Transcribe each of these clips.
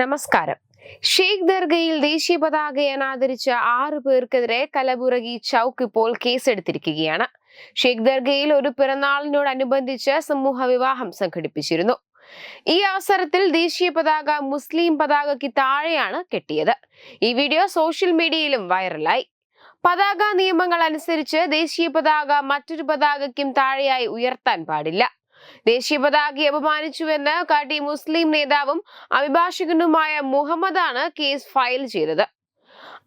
നമസ്കാരം. ഷെയ്ഖ് ദർഗയിൽ ദേശീയ പതാക അനാദരിച്ച ആറു പേർക്കെതിരെ കലബുറഗി ചൌക്ക് ഇപ്പോൾ കേസെടുത്തിരിക്കുകയാണ്. ഷെയ്ഖ് ദർഗയിൽ ഒരു പിറന്നാളിനോടനുബന്ധിച്ച് സമൂഹ വിവാഹം സംഘടിപ്പിച്ചിരുന്നു. ഈ അവസരത്തിൽ ദേശീയ പതാക മുസ്ലിം പതാകയ്ക്ക് താഴെയാണ് കെട്ടിയത്. ഈ വീഡിയോ സോഷ്യൽ മീഡിയയിലും വൈറലായി. പതാക നിയമങ്ങൾ അനുസരിച്ച് ദേശീയ പതാക മറ്റൊരു പതാകയ്ക്കും താഴെയായി ഉയർത്താൻ പാടില്ല. ദേശീയ പതാകയെ അപമാനിച്ചുവെന്ന് കാട്ടി മുസ്ലിം നേതാവും അഭിഭാഷകനുമായ മുഹമ്മദാണ് കേസ് ഫയൽ ചെയ്തത്.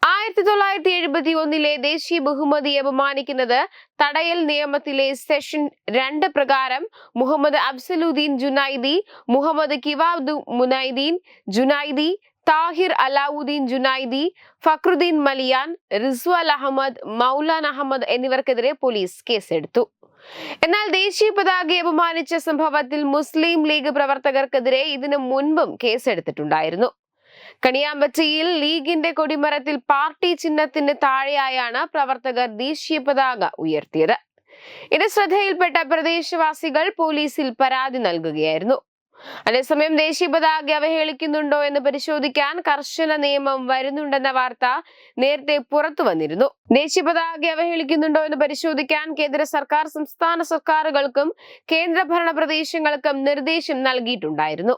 ആയിരത്തി തൊള്ളായിരത്തി എഴുപത്തി ഒന്നിലെ ദേശീയ ബഹുമതി അപമാനിക്കുന്നത് തടയൽ നിയമത്തിലെ സെഷൻ രണ്ട് പ്രകാരം Muhammad Absaluddin Junaidi Muhammad Kiwabdu Munaidin Junaidi Tahir Alauddin Junaidi Fakhruddin Malian Rizwal Ahmad Maulan Ahmad എന്നിവർക്കെതിരെ police കേസെടുത്തു. എന്നാൽ ദേശീയ പതാകയെ അപമാനിച്ച സംഭവത്തിൽ മുസ്ലിം ലീഗ് പ്രവർത്തകർക്കെതിരെ ഇതിനു മുൻപും കേസെടുത്തിട്ടുണ്ടായിരുന്നു. കണിയാമ്പറ്റിയിൽ ലീഗിന്റെ കൊടിമരത്തിൽ പാർട്ടി ചിഹ്നത്തിന് താഴെയായാണ് പ്രവർത്തകർ ദേശീയ പതാക ഉയർത്തിയത്. ഇത് ശ്രദ്ധയിൽപ്പെട്ട പ്രദേശവാസികൾ പോലീസിൽ പരാതി നൽകുകയായിരുന്നു. അതേസമയം ദേശീയ പതാക അവഹേളിക്കുന്നുണ്ടോ എന്ന് പരിശോധിക്കാൻ കർശന നിയമം വരുന്നുണ്ടെന്ന വാർത്ത നേരത്തെ പുറത്തു വന്നിരുന്നു. ദേശീയ പതാക അവഹേളിക്കുന്നുണ്ടോ എന്ന് പരിശോധിക്കാൻ കേന്ദ്ര സർക്കാർ സംസ്ഥാന സർക്കാരുകൾക്കും കേന്ദ്രഭരണ പ്രദേശങ്ങൾക്കും നിർദ്ദേശം നൽകിയിട്ടുണ്ടായിരുന്നു.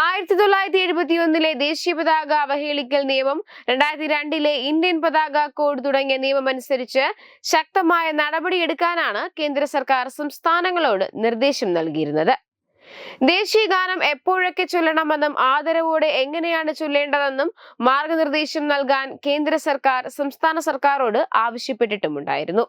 ആയിരത്തി തൊള്ളായിരത്തി എഴുപത്തി ഒന്നിലെ ദേശീയ പതാക അവഹേളിക്കൽ നിയമം രണ്ടായിരത്തി രണ്ടിലെ ഇന്ത്യൻ പതാക കോഡ് തുടങ്ങിയ നിയമം അനുസരിച്ച് ശക്തമായ നടപടിയെടുക്കാനാണ് കേന്ദ്ര സർക്കാർ സംസ്ഥാനങ്ങളോട് നിർദ്ദേശം നൽകിയിരുന്നത്. ദേശീയ ഗാനം എപ്പോഴൊക്കെ ചൊല്ലണമെന്നും ആദരവോടെ എങ്ങനെയാണ് ചൊല്ലേണ്ടതെന്നും മാർഗനിർദ്ദേശം നൽകാൻ കേന്ദ്ര സർക്കാർ സംസ്ഥാന സർക്കാരോട് ആവശ്യപ്പെട്ടിട്ടുമുണ്ടായിരുന്നു.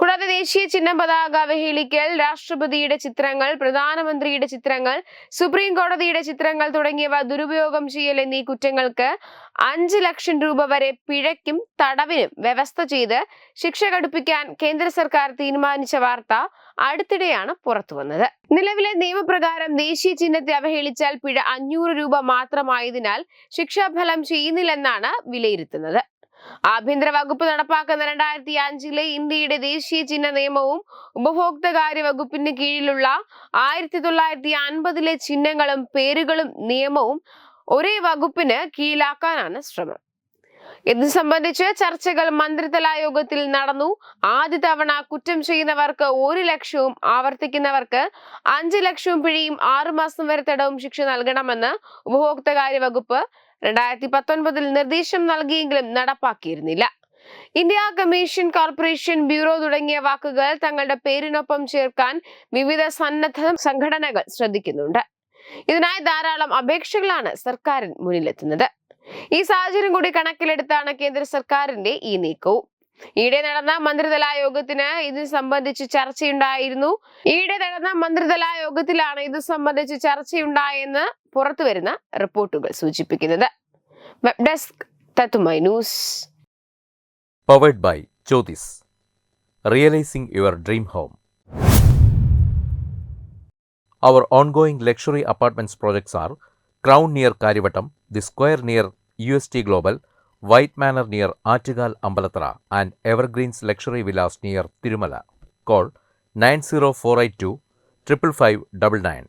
കൂടാതെ ദേശീയ ചിഹ്നം പതാക അവഹേളിക്കൽ രാഷ്ട്രപതിയുടെ ചിത്രങ്ങൾ പ്രധാനമന്ത്രിയുടെ ചിത്രങ്ങൾ സുപ്രീം കോടതിയുടെ ചിത്രങ്ങൾ തുടങ്ങിയവ ദുരുപയോഗം ചെയ്യൽ എന്നീ കുറ്റങ്ങൾക്ക് അഞ്ച് ലക്ഷം രൂപ വരെ പിഴയ്ക്കും തടവിനും വ്യവസ്ഥ ചെയ്ത് ശിക്ഷ കടുപ്പിക്കാൻ കേന്ദ്ര സർക്കാർ തീരുമാനിച്ച വാർത്ത അടുത്തിടെയാണ് പുറത്തുവന്നത്. നിലവിലെ നിയമപ്രകാരം ദേശീയ ചിഹ്നത്തെ അവഹേളിച്ചാൽ പിഴ അഞ്ഞൂറ് രൂപ മാത്രമായതിനാൽ ശിക്ഷാഫലം ചെയ്യുന്നില്ലെന്നാണ് വിലയിരുത്തുന്നത്. ആഭ്യന്തര വകുപ്പ് നടപ്പാക്കുന്ന രണ്ടായിരത്തി അഞ്ചിലെ ഇന്ത്യയുടെ ദേശീയ ചിഹ്ന നിയമവും ഉപഭോക്തകാര്യ വകുപ്പിന് കീഴിലുള്ള ആയിരത്തി തൊള്ളായിരത്തി അൻപതിലെ ചിഹ്നങ്ങളും പേരുകളും നിയമവും ഒരേ വകുപ്പിന് കീഴിലാക്കാനാണ് ശ്രമം. ഇത് സംബന്ധിച്ച് ചർച്ചകൾ മന്ത്രിതല യോഗത്തിൽ നടന്നു. ആദ്യ തവണ കുറ്റം ചെയ്യുന്നവർക്ക് ഒരു ലക്ഷവും ആവർത്തിക്കുന്നവർക്ക് അഞ്ച് ലക്ഷവും പിഴയും ആറുമാസം വരെ തടവും ശിക്ഷ നൽകണമെന്ന് ഉപഭോക്തകാര്യ വകുപ്പ് രണ്ടായിരത്തി പത്തൊൻപതിൽ നിർദ്ദേശം നൽകിയെങ്കിലും നടപ്പാക്കിയിരുന്നില്ല. ഇന്ത്യ കമ്മീഷൻ കോർപ്പറേഷൻ ബ്യൂറോ തുടങ്ങിയ വാക്കുകൾ തങ്ങളുടെ പേരിനൊപ്പം ചേർക്കാൻ വിവിധ സന്നദ്ധ സംഘടനകൾ ശ്രദ്ധിക്കുന്നുണ്ട്. ഇതിനായി ധാരാളം അപേക്ഷകളാണ് സർക്കാരിന് മുന്നിലെത്തുന്നത്. ഈ സാഹചര്യം കൂടി കണക്കിലെടുത്താണ് കേന്ദ്ര സർക്കാരിന്റെ ഈ നീക്കവും. ഈയിടെ നടന്ന മന്ത്രിതല യോഗത്തിന് ഇത് സംബന്ധിച്ച് ചർച്ചയുണ്ടായിരുന്നു. ഈയിടെ നടന്ന മന്ത്രിതല യോഗത്തിലാണ് ഇത് സംബന്ധിച്ച് ചർച്ചയുണ്ടായെന്ന് പുറത്തുവരുന്ന റിപ്പോർട്ടുകൾ സൂചിപ്പിക്കുന്നത് വെബ് ഡെസ്ക് തത്തുമൈ news powered by Jyothis realising your dream home Our ongoing luxury apartments projects are Crown near Karivattam, The Square near UST Global, White Manor near Attigal Ambalatra, and Evergreens Luxury Villas near Tirumala. Call 90482 55599.